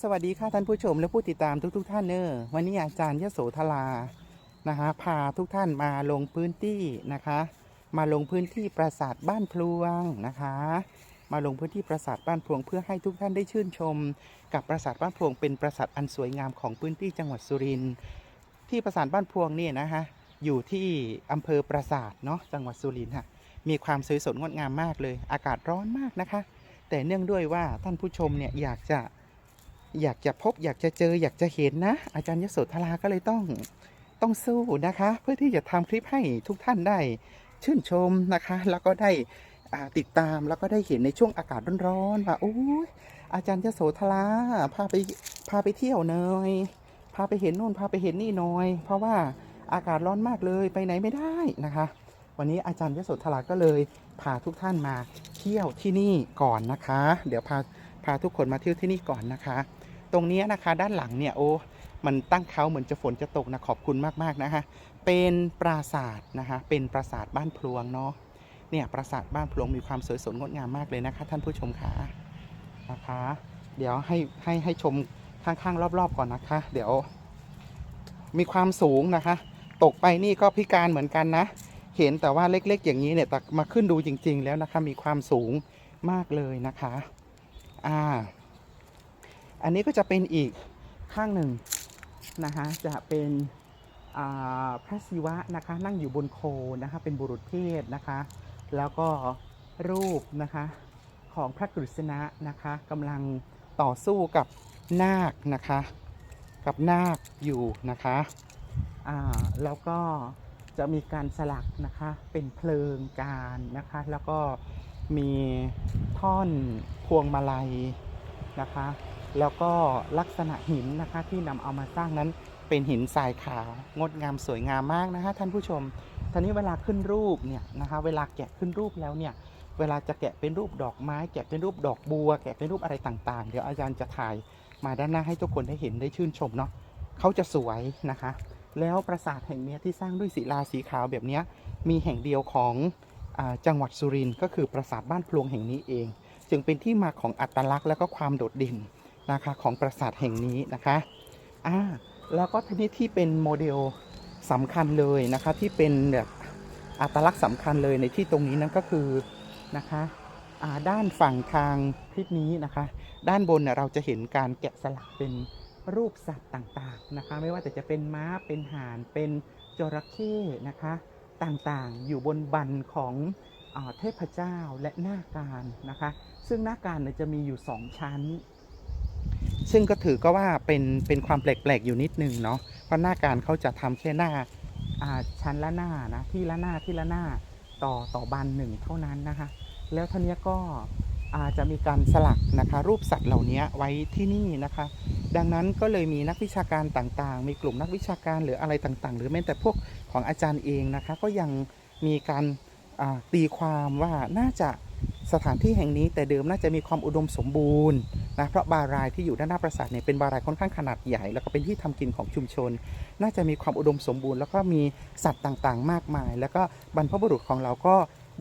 สวัสดีค่ะท่านผู้ชมและผู้ติดตามทุกๆทท่านเนอร์วันนี้อาจารย์ยโสธรานะคะพาทุกท่านมาลงพื้นที่นะคะ มาลงพื้นที่ปราสาทบ้านพลวงนะคะ มาลงพื้นที่ปราสาทบ้านพลวงเพื่อให้ทุกท่านได้ชื่นชม กับปราสาทบ้านพลวงเป็นปราสาทอันสวยงามของพื้นที่จังหวัดสุรินทร์ที่ปราสาทบ้านพลวงเนี่ยนะคะอยู่ที่อำเภอปราสาทเนาะจังหวัดสุรินทร์ค่ะมีความสวยสดงดงามมากเลย อากาศร้อนมากนะคะ แต่เนื่องด้วยว่าท่านผู้ชมเนี่ยอยากจะ อยากจะพบอยากจะเจออยากจะเห็นนะ อาจารย์ยโสธราก็เลยต้องต้องสู้นะคะ เพื่อที่จะทำคลิปให้ทุกท่านได้ชื่นชมนะคะ แล้วก็ได้ติดตามแล้วก็ได้เห็นในช่วงอากาศร้อนๆว่าโอ้ยอาจารย์ยโสธราพาไปพาไปเที่ยวหน่อย พาไปเห็นโน่นพาไปเห็นนี่หน่อย เพราะว่าอากาศร้อนมากเลยไปไหนไม่ได้นะคะ วันนี้อาจารย์ยโสธราก็เลยพาทุกท่านมาเที่ยวที่นี่ก่อนนะคะ เดี๋ยวพาพาทุกคนมาเที่ยวที่นี่ก่อนนะคะ ตรงนี้นะคะ ด้านหลังเนี่ยโอ้มันตั้งเขาเหมือนจะฝนจะตกนะขอบคุณมากๆนะคะเป็นปราสาทนะคะเป็นปราสาทบ้านพลวงเนาะเนี่ยปราสาทบ้านพลวงมีความสวยสดงดงามมากเลยนะคะ ท่านผู้ชมค่ะนะคะ เดี๋ยวให้ให้ให้ชมข้างๆรอบๆก่อนนะคะ เดี๋ยว มีความสูงนะคะ ตกไปนี่ก็พิการเหมือนกันนะ เห็นแต่ว่าเล็กๆ อย่างนี้เนี่ยแต่มาขึ้นดูจริง ๆ แล้วนะคะ มีความสูงมากเลยนะคะ อ่า อันนี้ก็จะเป็นอีกข้างหนึ่งนะคะจะเป็นพระศิวะนะคะนั่งอยู่บนโคนะคะเป็นบุรุษเพศนะคะแล้วก็รูปนะคะของพระกฤษณะนะคะกำลังต่อสู้กับนาคนะคะกับนาคอยู่นะคะแล้วก็จะมีการสลักนะคะเป็นเพลิงการนะคะแล้วก็มีท่อนพวงมาลัยนะคะ แล้วก็ลักษณะหินนะคะที่นำเอามาสร้างนั้นเป็นหินทรายขาวงดงามสวยงามมากนะคะท่านผู้ชมทีนี้เวลาขึ้นรูปเนี่ยนะคะเวลาแกะขึ้นรูปแล้วเนี่ยเวลาจะแกะเป็นรูปดอกไม้ แกะเป็นรูปดอกบัว แกะเป็นรูปอะไรต่างๆ เดี๋ยวอาจารย์จะถ่ายมาด้านหน้าให้ทุกคนได้เห็นได้ชื่นชมเนาะเขาจะสวยนะคะ แล้วปราสาทแห่งเนี้ยที่สร้างด้วยศิลาสีขาวแบบนี้มีแห่งเดียวของอจังหวัดสุรินทร์ก็คือปราสาทบ้านพลวงแห่งนี้เอง จึงเป็นที่มาของอัตลักษณ์และก็ความโดดเด่น นะคะของปราสาทแห่งนี้นะคะอ่าแล้วก็ทีนี้ที่เป็นโมเดลสำคัญเลยนะคะที่เป็นแบบอัตลักษณ์สำคัญเลยในที่ตรงนี้นั่นก็คือนะคะอ่าด้านฝั่งทางทิศนี้นะคะ ด้านบนเน่ยเราจะเห็นการแกะสลักเป็นรูปสัตว์ต่างๆนะคะ ไม่ว่าแต่จะเป็นม้าเป็นห่านเป็นจระเข้นะคะต่างๆ อยู่บนบันของอเทพเจ้าและหน้าการนะคะ ซึ่งหน้าการจะมีอยู่สองชั้น ซึ่งก็ถือก็ว่าเป็นเป็นความแปลกๆอยู่นิดนึงเนาะเพราะหน้าการเขาจะทำแค่หน้าอ่าชั้นละหน้านะที่ละหน้าที่ละหน้าต่อต่อบันหนึ่งเท่านั้นนะคะ แล้วท่านี้ก็อาจะมีการสลักนะคะ รูปสัตว์เหล่านี้ไว้ที่นี่นะคะ ดังนั้นก็เลยมีนักวิชาการต่างๆ มีกลุ่มนักวิชาการหรืออะไรต่างๆ หรือแม้แต่พวกของอาจารย์เองนะคะ ก็ยังมีการตีความว่าน่าจะสถานที่แห่งนี้แต่เดิมน่าจะมีความอุดมสมบูรณ์ นะเพราะบารายที่อยู่ด้านหน้าปราสาทเนี่ยเป็นบารายค่อนข้างขนาดใหญ่ แล้วก็เป็นที่ทำกินของชุมชน น่าจะมีความอุดมสมบูรณ์ แล้วก็มีสัตว์ต่างๆ มากมาย แล้วก็บรรพบุรุษของเราก็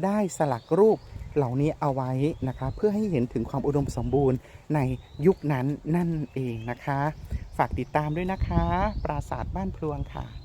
ได้สลักรูปเหล่านี้เอาไว้นะคะเพื่อให้เห็นถึงความอุดมสมบูรณ์ในยุคนั้นนั่นเองนะคะ ฝากติดตามด้วยนะคะ ปราสาทบ้านพลวงค่ะ